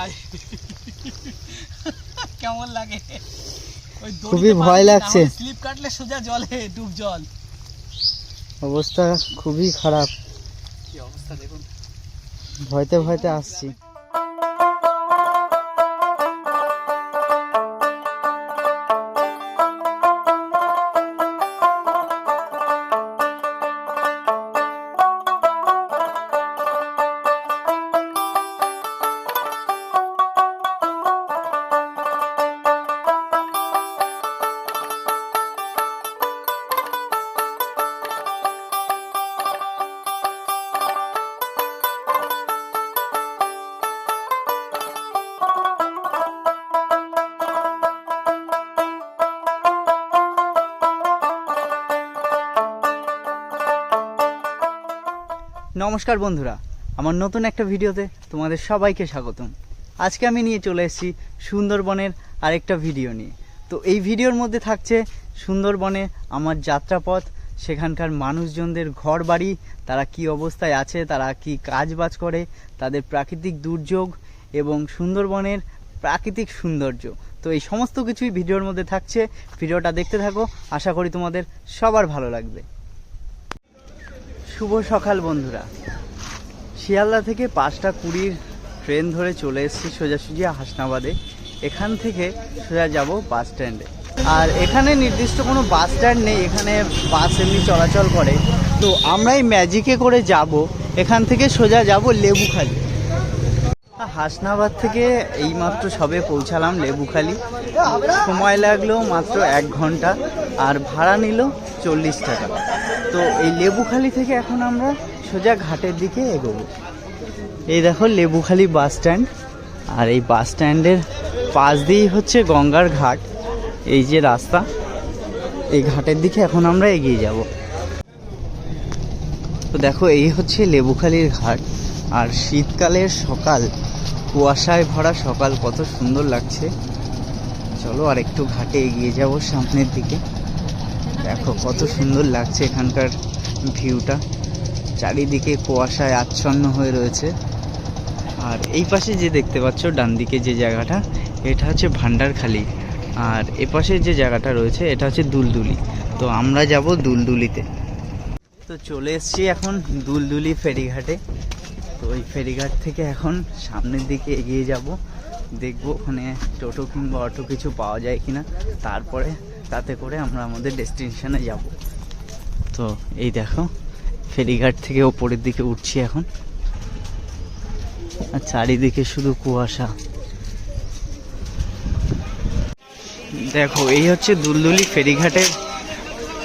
আয়। কেমন লাগে? ওই খুবই ভয় লাগছে। স্লিপ কাটলে সোজা জলে ডুব জল। অবস্থা খুবই খারাপ। কি অবস্থা দেখুন। ভয়তে ভয়তে আসছি। নমস্কার বন্ধুরা, আমার নতুন একটা ভিডিওতে তোমাদের সবাইকে স্বাগতম। আজকে আমি নিয়ে চলে এসেছি সুন্দরবনের আরেকটা ভিডিও নিয়ে। তো এই ভিডিওর মধ্যে থাকছে সুন্দরবনে আমার যাত্রাপথ, সেখানকার মানুষজনদের ঘর বাড়ি তারা কি অবস্থায় আছে, তারা কি কাজ বাজ করে, তাদের প্রাকৃতিক দুর্যোগ এবং সুন্দরবনের প্রাকৃতিক সৌন্দর্য। তো এই সমস্ত কিছুই ভিডিওর মধ্যে থাকছে। ভিডিওটা দেখতে থাকো, আশা করি তোমাদের সবার ভালো লাগবে। শুভ সকাল, বন্ধুরা। শিয়ালদা থেকে পাঁচটা কুড়ির ট্রেন ধরে চলে এসেছি সোজাসুজি হাসনাবাদে। এখান থেকে সোজা যাব বাস স্ট্যান্ডে। আর এখানে নির্দিষ্ট কোনো বাস স্ট্যান্ড নেই, এখানে বাস এমনি চলাচল করে। তো আমরা এই ম্যাজিকে করে যাব। এখান থেকে সোজা যাব লেবুখালি। হাসনাবাদ থেকে এইমাত্র সবে পৌঁছালাম লেবুখালি। সময় লাগল মাত্র এক ঘণ্টা, আর ভাড়া নিল চল্লিশ টাকা। তো এই লেবুখালি থেকে এখন আমরা সোজা ঘাটের দিকে এগোবো। এই দেখো লেবুখালি বাস স্ট্যান্ড, আর এই বাস স্ট্যান্ডের পাশ দিয়েই হচ্ছে গঙ্গার ঘাট, এই যে রাস্তা। এই ঘাটের দিকে এখন আমরা এগিয়ে যাব। তো দেখো এই হচ্ছে লেবুখালির ঘাট, আর শীতকালের সকাল, কুয়াশায় ভরা সকাল কত সুন্দর লাগছে। চলো আর একটু ঘাটে এগিয়ে যাব সামনের দিকে। দেখো কত সুন্দর লাগছে এখানকার ভিউটা। চারিদিকে কুয়াশায় আচ্ছন্ন হয়ে রয়েছে। আর এই পাশে যে দেখতে পাচ্ছ, ডান দিকে যে জায়গাটা, এটা হচ্ছে ভান্ডারখালি। আর এ পাশে যে জায়গাটা রয়েছে, এটা হচ্ছে দুলদুলি। তো আমরা যাব দুলদুলিতে। তো চলে এসেছি এখন দুলদুলি ফেরিঘাটে। তো ওই ফেরিঘাট থেকে এখন সামনের দিকে এগিয়ে যাব। দেখব ওখানে টোটো কিংবা অটো কিছু পাওয়া যায় কিনা। তারপরে তাতে করে আমরা আমাদের ডেস্টিনেশনে যাব। তো এই দেখো, ফেরিঘাট থেকে ওপরের দিকে উঠছি এখন। আর চারিদিকে শুধু কুয়াশা। দেখো, এই হচ্ছে দুলদুলি ফেরিঘাটের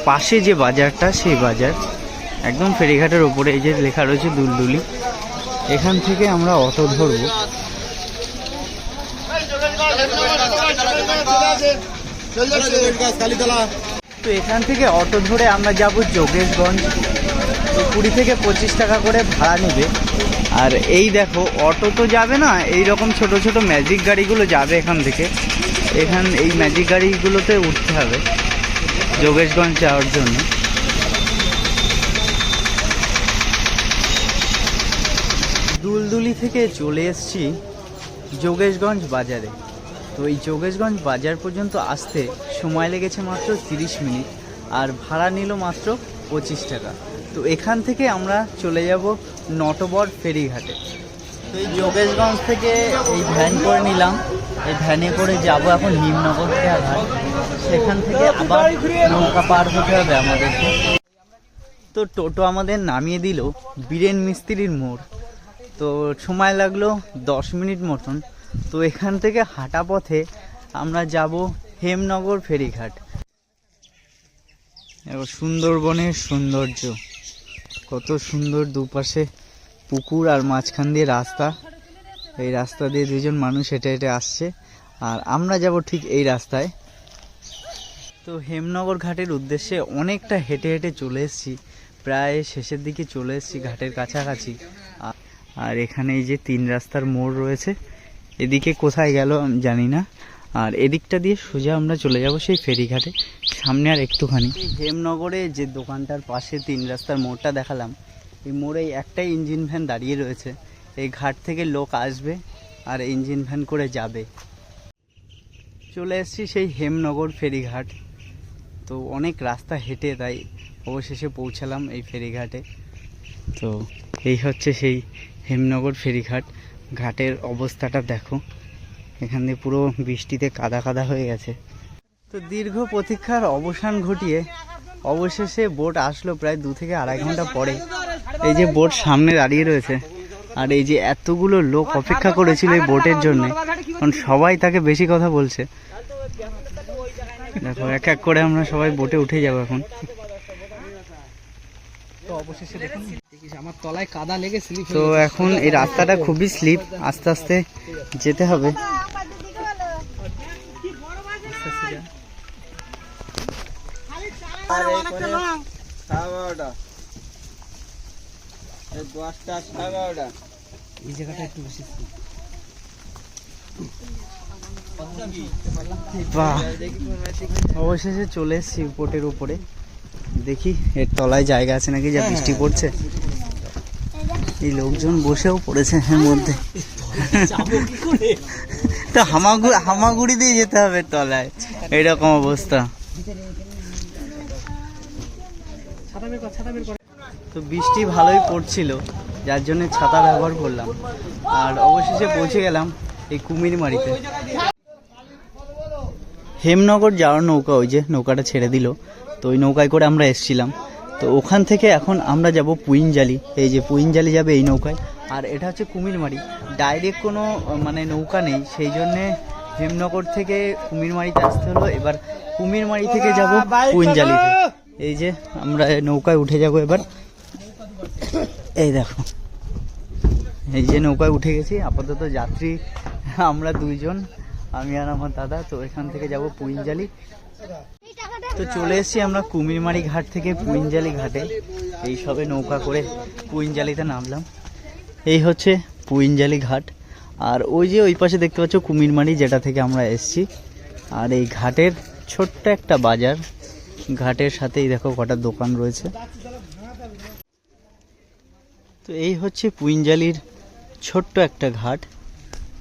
পাশে যে বাজারটা, সেই বাজার। একদম ফেরিঘাটের ওপরে এই যে লেখা রয়েছে দুলদুলি। এখান থেকে আমরা অটো ধরবো। তো এখান থেকে অটো ধরে আমরা যাব যোগেশগঞ্জ। কুড়ি থেকে পঁচিশ টাকা করে ভাড়া নেবে। আর এই দেখো, অটো তো যাবে না এই রকম ছোট ছোট ম্যাজিক গাড়িগুলো যাবে এখান থেকে। এখান, এই ম্যাজিক গাড়িগুলোতে উঠতে হবে যোগেশগঞ্জ যাওয়ার জন্য। দুলদুলি থেকে চলে এসেছি যোগেশগঞ্জ বাজারে। তো এই যোগেশগঞ্জ বাজার পর্যন্ত আসতে সময় লেগেছে মাত্র তিরিশ মিনিট, আর ভাড়া নিল মাত্র পঁচিশ টাকা। তো এখান থেকে আমরা চলে যাব নটবর ফেরিঘাটে। তো এই যোগেশগঞ্জ থেকে এই ভ্যান করে নিলাম। এই ভ্যানে করে যাব এখন নিমনগর ঘাট সেখান থেকে আবার নৌকা পার হতে হবে আমাদেরকে। তো টোটো আমাদের নামিয়ে দিল বীরেন মিস্ত্রির মোড়। তো সময় লাগল দশ মিনিট মতন। তো এখান থেকে হাঁটা পথে আমরা যাব হেমনগর ফেরিঘাট। সুন্দরবনের সৌন্দর্য। কত সুন্দর দুপাশে পুকুর আর মাঝখান দিয়ে রাস্তা। এই রাস্তা দিয়ে দুজন মানুষ হেঁটে হেঁটে আসছে। আর আমরা যাব ঠিক এই রাস্তায়। তো হেমনগর ঘাটের উদ্দেশ্যে অনেকটা হেঁটে হেঁটে চলে এসেছি। প্রায় শেষের দিকে চলে এসেছি ঘাটের কাছাকাছি। আর এখানে এই যে তিন রাস্তার মোড় রয়েছে এদিকে কোথায় গেল আমি জানি না। আর এদিকটা দিয়ে সোজা আমরা চলে যাব সেই ফেরিঘাটে। সামনে আর একটুখানি। হেমনগরে যে দোকানটার পাশে তিন রাস্তার মোড়টা দেখালাম, এই মোড়ে একটাই ইঞ্জিন ভ্যান দাঁড়িয়ে রয়েছে। এই ঘাট থেকে লোক আসবে আর ইঞ্জিন ভ্যান করে যাবে। চলে এসেছি সেই হেমনগর ফেরিঘাট। তো অনেক রাস্তা হেঁটে তাই অবশেষে পৌঁছালাম এই ফেরিঘাটে। তো এই হচ্ছে সেই হেমনগর ফেরিঘাট। ঘাটের অবস্থাটা দেখো। এখান দিয়ে পুরো বৃষ্টিতে কাদা কাদা হয়ে গেছে। তো দীর্ঘ প্রতীক্ষার অবসান ঘটিয়ে অবশেষে বোট আসলো প্রায় দু থেকে আড়াই ঘণ্টা পরে। এই যে বোট সামনে দাঁড়িয়ে রয়েছে, আর এই যে এতগুলো লোক অপেক্ষা করেছিল এই বোটের জন্য, কারণ সবাই তাকে বেশি কথা বলছে। দেখো, এক এক করে আমরা সবাই বোটে উঠে যাব এখন। অবশেষে দেখুন। আমার তলায় কাদা লেগে স্লিপ তো এখন এই রাস্তাটা খুবই স্লিপ আস্তে আস্তে যেতে হবে। এই জায়গাটা একটু বেশি বাহ। অবশেষে চলে এসেছি বোটের উপরে। দেখি, এর তলায় জায়গা আছে নাকি যা বৃষ্টি পড়ছে? এই লোকজন বসেও পড়েছে এর মধ্যে। তো হামাগুড়ি হামাগুড়ি দিয়ে যেতে হবে তলায়। এইরকম অবস্থা। তো বৃষ্টি ভালোই পড়ছিল, যার জন্য ছাতা ব্যবহার করলাম। আর অবশেষে পৌঁছে গেলাম এই কুমিরমারিতে হেমনগর যাওয়ার নৌকা ওই যে নৌকাটা ছেড়ে দিল। তো ওই নৌকায় করে আমরা এসছিলাম। তো ওখান থেকে এখন আমরা যাব পুইনজালি। এই যে পুইনজালি যাবে এই নৌকায়। আর এটা হচ্ছে কুমিরমারি। ডাইরেক্ট কোনো মানে নৌকা নেই। সেই জন্যে হেমনগর থেকে কুমিরমারিতে আসতে হলো। এবার কুমিরমারি থেকে যাব পুইনজালিতে এই যে আমরা নৌকায় উঠে যাব এবার। এই দেখো। এই যে নৌকায় উঠে গেছি। আপাতত যাত্রী আমরা দুইজন আমি আর আমার দাদা। তো এখান থেকে যাব পুইনজালি। তো চলে এসেছি আমরা কুমিরমারি ঘাট থেকে পুইনজালি ঘাটে। এই সবে নৌকা করে পুইনজালিতে নামলাম। এই হচ্ছে পুইনজালি ঘাট। আর ওই যে ওই পাশে দেখতে পাচ্ছ কুমিরমারি যেটা থেকে আমরা এসেছি। আর এই ঘাটের ছোট্ট একটা বাজার। ঘাটের সাথেই দেখো কটা দোকান রয়েছে। তো এই হচ্ছে পুইনজালির ছোট্ট একটা ঘাট।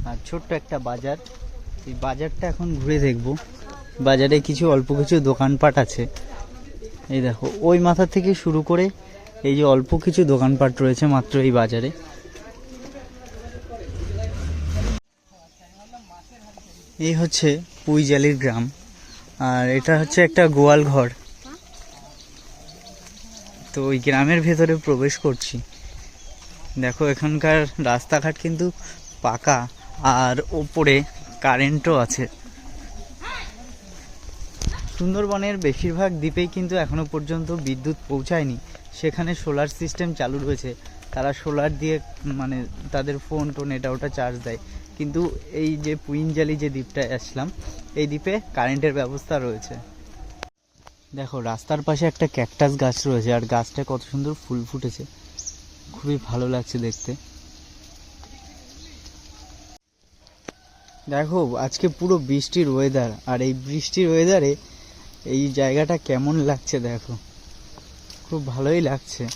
আর ছোট্ট একটা বাজার। এই বাজারটা এখন ঘুরে দেখব। বাজারে কিছু, অল্প কিছু দোকানপাট আছে। এই দেখো, ওই মাথা থেকে শুরু করে এই যে অল্প কিছু দোকানপাট রয়েছে মাত্র এই বাজারে। এই হচ্ছে পুইজালির গ্রাম, আর এটা হচ্ছে একটা গোয়াল ঘর। তো ওই গ্রামের ভেতরে প্রবেশ করছি। দেখো, এখানকার রাস্তাঘাট কিন্তু পাকা, আর ওপরে কারেন্টও আছে। সুন্দরবনের বেশিরভাগ দ্বীপেই কিন্তু এখনও পর্যন্ত বিদ্যুৎ পৌঁছায়নি। সেখানে সোলার সিস্টেম চালু রয়েছে। তারা সোলার দিয়ে মানে তাদের ফোন টোন, এটা ওটা চার্জ দেয়। কিন্তু এই যে পুইনজালি যে দ্বীপটায় আসলাম, এই দ্বীপে কারেন্টের ব্যবস্থা রয়েছে। দেখো, রাস্তার পাশে একটা ক্যাকটাস গাছ রয়েছে, আর গাছটা কত সুন্দর ফুল ফুটেছে। খুবই ভালো লাগছে দেখতে। দেখো, আজকে পুরো বৃষ্টির ওয়েদার আর এই বৃষ্টির ওয়েদারে এই জায়গাটা কেমন লাগছে দেখো? খুব ভালোই লাগছে।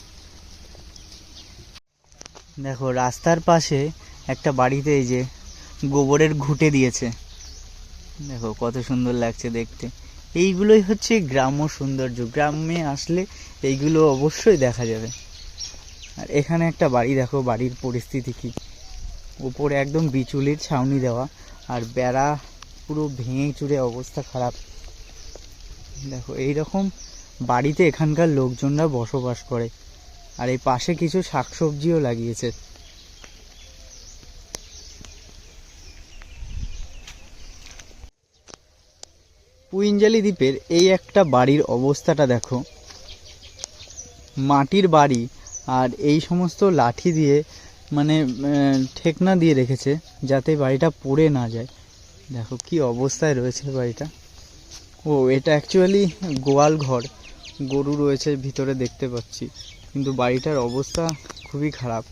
দেখো, রাস্তার পাশে একটা বাড়িতে এই যে গোবরের ঘুঁটে দিয়েছে। দেখো, কত সুন্দর লাগছে দেখতে। এইগুলোই হচ্ছে গ্রাম্য সৌন্দর্য। গ্রামে আসলে এইগুলো অবশ্যই দেখা যাবে। আর এখানে একটা বাড়ি, দেখো, বাড়ির পরিস্থিতি কি? উপরে একদম বিচুলির ছাউনি দেওয়া, আর বেড়া পুরো ভেঙে চুরে অবস্থা খারাপ। দেখো এই রকম বাড়িতে এখানকার লোকজনরা বসবাস করে। আর এই পাশে কিছু শাকসবজিও লাগিয়েছে। পুইঞ্জালি দ্বীপের এই একটা বাড়ির অবস্থাটা দেখো। মাটির বাড়ি আর এই সমস্ত লাঠি দিয়ে মানে ঠেকনা দিয়ে রেখেছে যাতে বাড়িটা পড়ে না যায়। দেখো কি অবস্থায় রয়েছে বাড়িটা। ও, এটা অ্যাকচুয়ালি গোয়াল ঘর। গরু রয়েছে, ভিতরে দেখতে পাচ্ছি। কিন্তু বাড়িটার অবস্থা খুবই খারাপ।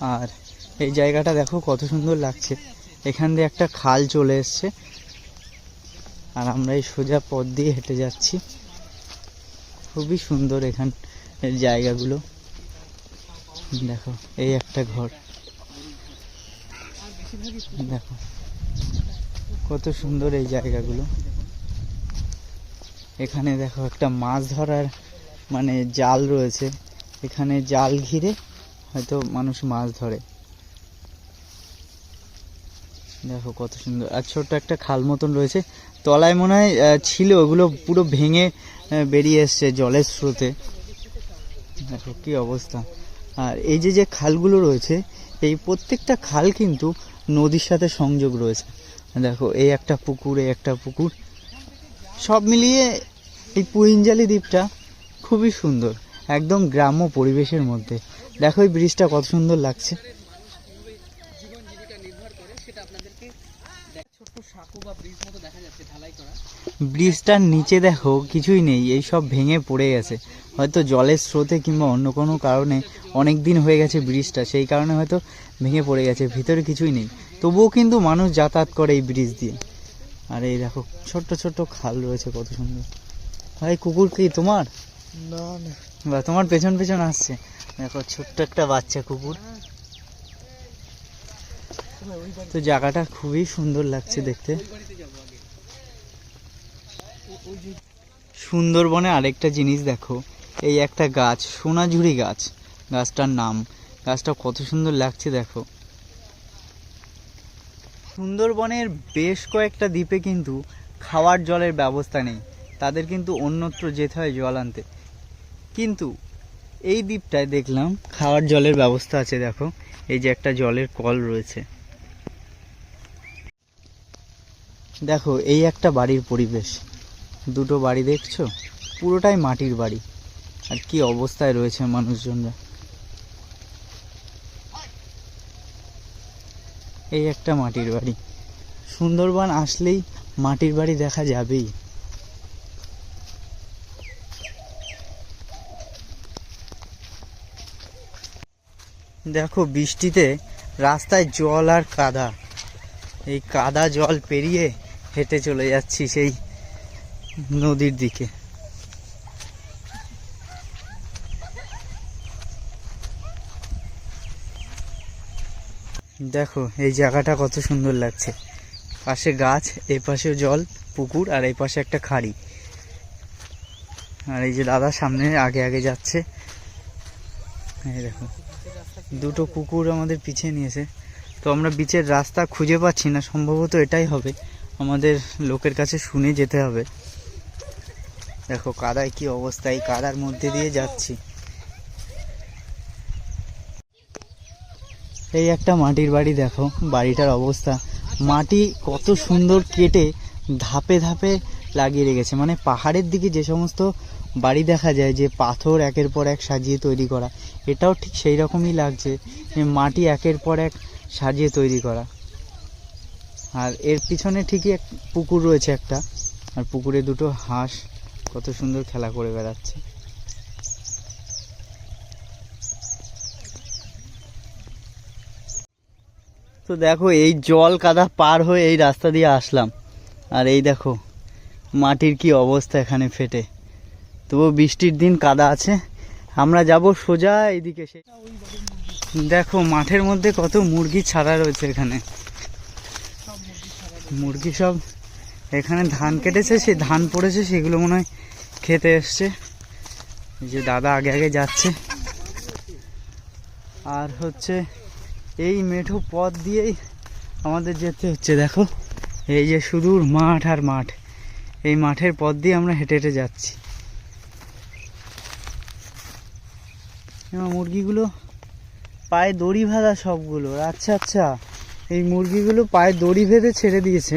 আর এই জায়গাটা দেখো কত সুন্দর লাগছে। এখান দিয়ে একটা খাল চলে এসছে। আর আমরা এই সোজা পথ দিয়ে হেঁটে যাচ্ছি। খুবই সুন্দর এখান জায়গাগুলো। দেখো, এই একটা ঘর। দেখো। কত সুন্দর এই জায়গাগুলো। এখানে দেখো একটা মাছ ধরার মানে জাল রয়েছে। এখানে জাল ঘিরে হয়তো মানুষ মাছ ধরে। দেখো কত সুন্দর। আর ছোট্ট একটা খাল মতন রয়েছে। তলায় মনে হয় ছিল, ওগুলো পুরো ভেঙে বেরিয়ে এসছে জলের স্রোতে। দেখো কি অবস্থা। আর এই যে যে খালগুলো রয়েছে, এই প্রত্যেকটা খাল কিন্তু নদীর সাথে সংযোগ রয়েছে। দেখো, এই একটা পুকুর, এই একটা পুকুর। সব মিলিয়ে এই পুইঞ্জালি দ্বীপটা খুবই সুন্দর, একদম গ্রাম্য পরিবেশের মধ্যে। দেখো এই ব্রিজটা কত সুন্দর লাগছে। ব্রিজটার নিচে দেখো, কিছুই নেই, এই সব ভেঙে পড়ে গেছে। হয়তো জলের স্রোতে কিংবা অন্য কোনো কারণে অনেক দিন হয়ে গেছে ব্রিজটা, সেই কারণে হয়তো ভেঙে পড়ে গেছে, ভিতরে কিছুই নেই। তবুও কিন্তু মানুষ যাতায়াত করে এই ব্রিজ দিয়ে। আর এই দেখো ছোট্ট ছোট্ট খাল রয়েছে কত সুন্দর। ভাই কুকুর কি তোমার? না না। বা তোমার পেছন পেছন আসছে। দেখো ছোট্ট একটা বাচ্চা কুকুর। তো জায়গাটা খুবই সুন্দর লাগছে দেখতে। সুন্দরবনে আরেকটা জিনিস দেখো এই একটা গাছ সোনাঝুরি গাছ। গাছটার নাম গাছটা কত সুন্দর লাগছে দেখো। সুন্দরবনের বেশ কয়েকটা দ্বীপে কিন্তু খাওয়ার জলের ব্যবস্থা নেই। তাদের কিন্তু অন্যত্র যেতে হয় জল আনতে। কিন্তু এই দ্বীপটায় দেখলাম খাওয়ার জলের ব্যবস্থা আছে, দেখো। এই যে একটা জলের কল রয়েছে। দেখো, এই একটা বাড়ির পরিবেশ। দুটো বাড়ি দেখছ? পুরোটাই মাটির বাড়ি। আর কি অবস্থায় রয়েছে মানুষজনরা। এই একটা মাটির বাড়ি। সুন্দরবন আসলেই মাটির বাড়ি দেখা যাবেই। দেখো বৃষ্টিতে রাস্তায় জল আর কাদা। এই কাদা জল পেরিয়ে হেঁটে চলে যাচ্ছি সেই নদীর দিকে। দেখো, এই জায়গাটা কত সুন্দর লাগছে। পাশে গাছ, এই পাশেও জল, পুকুর, আর এই পাশে একটা খাড়ি। আর এই যে দাদা সামনে আগে আগে যাচ্ছে। এই দেখো, দুটো কুকুর আমাদের পিছিয়ে নিয়েছে। তো আমরা বিচের রাস্তা খুঁজে পাচ্ছি না, সম্ভবত এটাই হবে। আমাদের লোকের কাছে শুনে যেতে হবে। দেখো, কাদায় কি অবস্থা, এই কাদার মধ্যে দিয়ে যাচ্ছি। এই একটা মাটির বাড়ি দেখো, বাড়িটার অবস্থা। মাটি কত সুন্দর কেটে ধাপে ধাপে লাগিয়ে রেখেছে। মানে পাহাড়ের দিকে যে সমস্ত বাড়ি দেখা যায়, যে পাথর একের পর এক সাজিয়ে তৈরি করা, এটাও ঠিক সেই রকমই লাগছে যে মাটি একের পর এক সাজিয়ে তৈরি করা। আর এর পিছনে ঠিকই এক পুকুর রয়েছে একটা, আর পুকুরে দুটো হাঁস কত সুন্দর খেলা করে বেড়াচ্ছে। তো দেখো, এই জল কাদা পার হয়ে এই রাস্তা দিয়ে আসলাম। আর এই দেখো, মাটির কি অবস্থা এখানে ফেটে। তবু বৃষ্টির দিন কাদা আছে। আমরা যাব সোজা এইদিকে সে দেখো, মাঠের মধ্যে কত মুরগি ছাড়া রয়েছে এখানে। মুরগি সব এখানে ধান কেটেছে সে ধান পড়েছে, সেগুলো মনে হয় খেতে এসছে। যে দাদা আগে আগে যাচ্ছে। আর হচ্ছে এই মেঠো পথ দিয়েই আমাদের যেতে হচ্ছে, দেখো। এই যে সুদূর মাঠ আর মাঠ। এই মাঠের পথ দিয়ে আমরা হেঁটে হেঁটে যাচ্ছি। মুরগিগুলো পায়ে দড়ি বাঁধা সবগুলো। আচ্ছা আচ্ছা। এই মুরগিগুলো পায়ে দড়ি বেঁধে ছেড়ে দিয়েছে।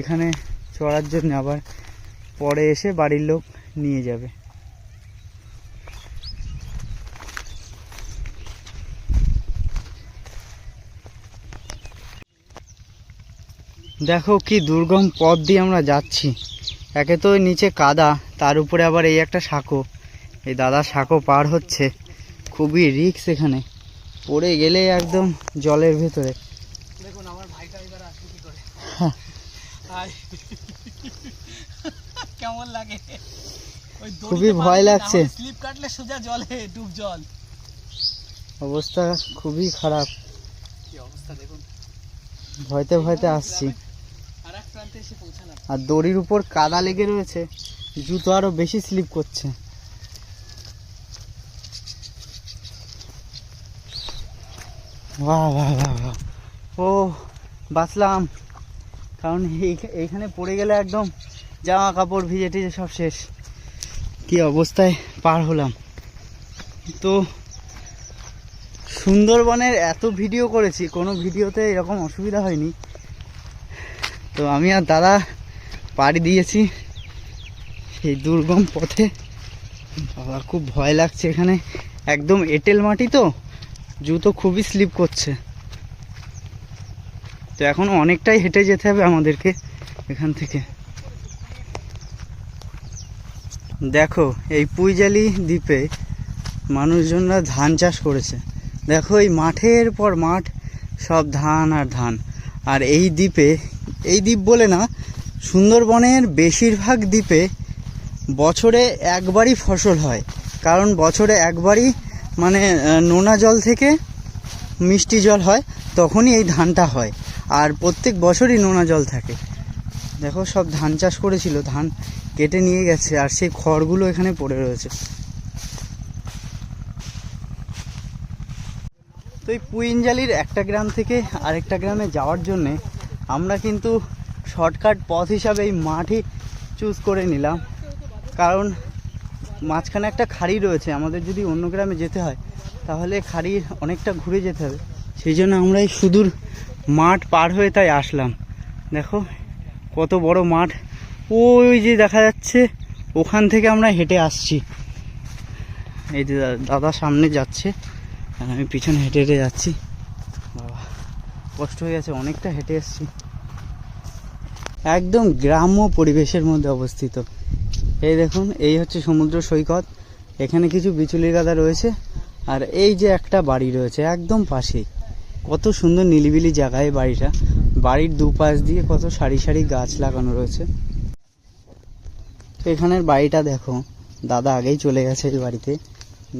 এখানে চড়ার জন্য আবার পরে এসে বাড়ির লোক নিয়ে যাবে। দেখো কি দুর্গম পথ দিয়ে আমরা যাচ্ছি। একে তো নিচে কাদা তার উপরে আবার এই একটা সাঁকো। এই দাদা সাঁকো পার হচ্ছে। খুবই রিক্স এখানে। পড়ে গেলে একদম জলের ভেতরে। দেখুন আমার ভাইটা এবার আসবে কি করে? হ্যাঁ। কেমন লাগে? খুবই ভয় লাগছে। স্লিপ কাটলে সোজা জলে ডুব জল। অবস্থা খুবই খারাপ। কি অবস্থা দেখুন। ভয়তে ভয়তে আসছি। আর দড়ির উপর কাদা লেগে রয়েছে, জুতো আরও বেশি স্লিপ করছে। বাহ বাহ বাহ ও, বাঁচলাম। কারণ এই- এইখানে পড়ে গেলে একদম জামা কাপড় ভিজে টিজে সব শেষ। কি অবস্থায় পার হলাম। তো, সুন্দরবনের এত ভিডিও করেছি, কোনো ভিডিওতে এরকম অসুবিধা হয়নি। তো আমি আর দাদা পাড়ি দিয়েছি সেই দুর্গম পথে। বাবা, খুব ভয় লাগছে এখানে। একদম এঁটেল মাটি তো, জুতো খুবই স্লিপ করছে। তো এখন অনেকটাই হেঁটে যেতে হবে আমাদেরকে এখান থেকে। দেখো, এই পুইজালি দ্বীপে মানুষজনরা ধান চাষ করেছে। দেখো, এই মাঠের পর মাঠ, সব ধান আর ধান। আর এই দ্বীপে এই দ্বীপ বলে না, সুন্দরবনের বেশিরভাগ দ্বীপে বছরে একবারই ফসল হয়। কারণ বছরে একবারই মানে নোনা জল থেকে মিষ্টি জল হয়, তখনই এই ধানটা হয়। আর প্রত্যেক বছরই নোনা জল থাকে। দেখো, সব ধান চাষ করেছিল, ধান কেটে নিয়ে গেছে, আর সেই খড়গুলো এখানে পড়ে রয়েছে। তো এই পুইনজালির একটা গ্রাম থেকে আরেকটা গ্রামে যাওয়ার জন্যে আমরা কিন্তু শর্টকাট পথ হিসাবে এই মাঠই চুজ করে নিলাম। কারণ মাঝখানে একটা খাড়ি রয়েছে, আমাদের যদি অন্য গ্রামে যেতে হয়, তাহলে খাড়ি অনেকটা ঘুরে যেতে হবে। সেই জন্য আমরা এই সুদূর মাঠ পার হয়ে তাই আসলাম। দেখো, কত বড় মাঠ। ওই যে দেখা যাচ্ছে, ওখান থেকে আমরা হেঁটে আসছি। এই যে দাদা সামনে যাচ্ছে, আর আমি পিছনে হেঁটে হেঁটে যাচ্ছি। কষ্ট হয়ে গেছে, অনেকটা হেঁটে এসছি। একদম গ্রাম্য পরিবেশের মধ্যে অবস্থিত। এই দেখুন, এই হচ্ছে সমুদ্র সৈকত। এখানে কিছু বিচুলি গাদা রয়েছে, আর এই যে একটা বাড়ি রয়েছে, একদম পাশেই। কত সুন্দর নিলিবিলি জায়গায় বাড়িটা। বাড়ির দুপাশ দিয়ে কত সারি সারি গাছ লাগানো রয়েছে। এখানের বাড়িটা দেখো, দাদা আগেই চলে গেছে এই বাড়িতে।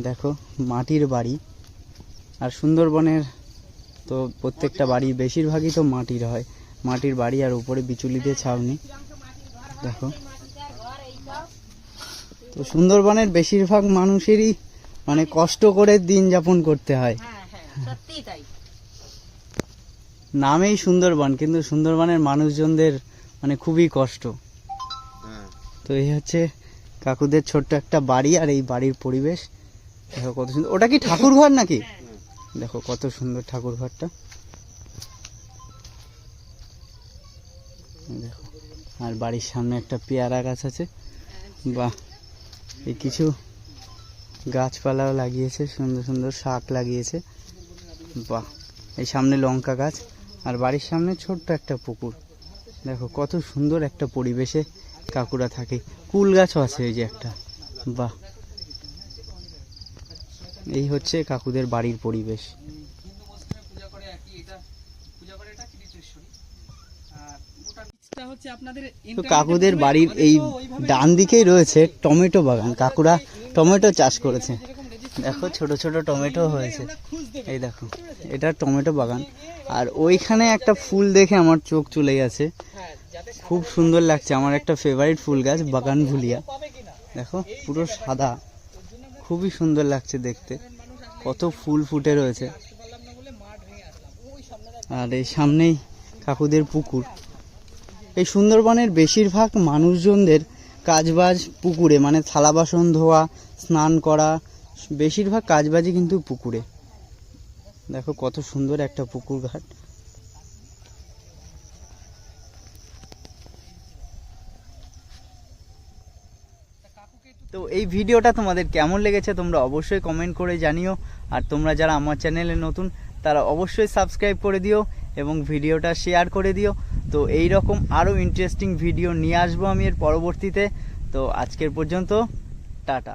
দেখো, মাটির বাড়ি। আর সুন্দরবনের তো প্রত্যেকটা বাড়ি বেশিরভাগই তো মাটির হয়। মাটির বাড়ি আর উপরে বিচুলি দিয়ে ছাউনি। দেখো। তো সুন্দরবনের বেশিরভাগ মানুষেরই মানে কষ্ট করে দিন যাপন করতে হয়। নামেই সুন্দরবন, কিন্তু সুন্দরবনের মানুষজনদের মানে খুবই কষ্ট। তো এই হচ্ছে কাকুদের ছোট্ট একটা বাড়ি আর এই বাড়ির পরিবেশ। দেখো কত সুন্দর। ওটা কি ঠাকুর ঘর নাকি? দেখো কত সুন্দর ঠাকুর ঘরটা। দেখো, আর বাড়ির সামনে একটা পেয়ারা গাছ আছে। বাহ, এই কিছু গাছপালাও লাগিয়েছে, সুন্দর সুন্দর শাক লাগিয়েছে। বাহ, এই সামনে লঙ্কা গাছ, আর বাড়ির সামনে ছোট্ট একটা পুকুর। দেখো কত সুন্দর একটা পরিবেশে কাকুরা থাকে। কুল গাছও আছে এই যে একটা। বাহ এই হচ্ছে কাকুদের বাড়ির পরিবেশ। তো কাকুদের বাড়ির এই ডান দিকেই রয়েছে টমেটো বাগান। কাকুরা টমেটো চাষ করেছে। দেখো ছোট ছোট টমেটো হয়েছে। এই দেখো এটা টমেটো বাগান। আর ওইখানে একটা ফুল দেখে আমার চোখ চলে গেছে। হ্যাঁ খুব সুন্দর লাগছে। আমার একটা ফেভারিট ফুল গাছ বাগান ভুলিয়া। দেখো পুরো সাদা। খুবই সুন্দর লাগছে দেখতে। কত ফুল ফুটে রয়েছে। আর এই সামনেই কাকুদের পুকুর। এই সুন্দরবনের বেশিরভাগ মানুষজনদের কাজবাজ পুকুরে মানে থালা বাসন ধোয়া, স্নান করা, বেশিরভাগ কাজবাজই কিন্তু পুকুরে। দেখো কত সুন্দর একটা পুকুর ঘাট। এই ভিডিওটা তোমাদের কেমন লেগেছে তোমরা অবশ্যই কমেন্ট করে জানিও। আর তোমরা যারা আমার চ্যানেলে নতুন, তারা অবশ্যই সাবস্ক্রাইব করে দিও এবং ভিডিওটা শেয়ার করে দিও। তো এই রকম আরও ইন্টারেস্টিং ভিডিও নিয়ে আসব আমি এর পরবর্তীতে। তো আজকের পর্যন্ত, টাটা।